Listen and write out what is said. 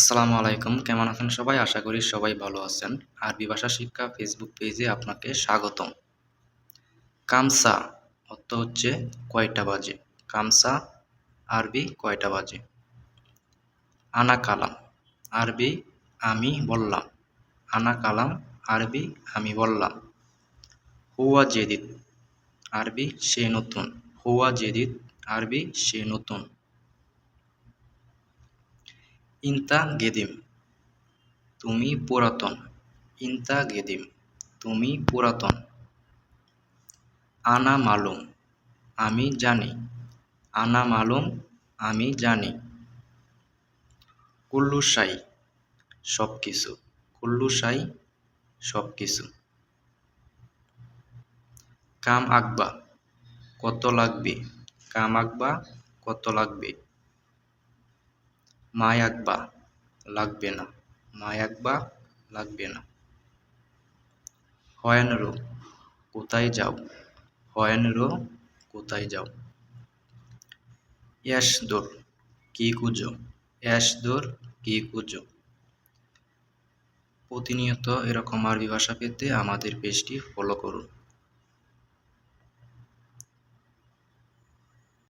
আসসালামু আলাইকুম। কেমন আছেন সবাই? আশা করি সবাই ভালো আছেন। আরবি ভাষা শিক্ষা ফেসবুক পেজে আপনাকে স্বাগতম। কামসা অর্থ হচ্ছে কয়টা বাজে? কামসা, আরবি কয়টা বাজে? আনা কালাম, আরবি আমি বললাম। আনা কালাম, আরবি আমি বললাম। হুয়া জেদিদ, আরবি সে নতুন। হুয়া জেদিদ, আরবি সে নতুন। ইনতা গেদিম তুমি পুরাতন। ইনতা গেদিম তুমি পুরাতন। আনা মালুম, আমি জানি। আনা মালুম, আমি জানি। কুল্লু সাই সব কিছু কুল্লু সাই সব কিছু কাম আঁকবা, কত লাগবে? কাম আঁকবা, কত লাগবে? মায় আকবা লাগবে না মায় আকবা লাগবে না। হয়ানরো, কোথায় যাও? হয়ানরো, কোথায় যাও? ইয়াসদোর কি কুজো ইয়াসদোর কি কুজো প্রতিনিয়ত এরকম আরবি ভাষা পেতে আমাদের পেজটি ফলো করুন।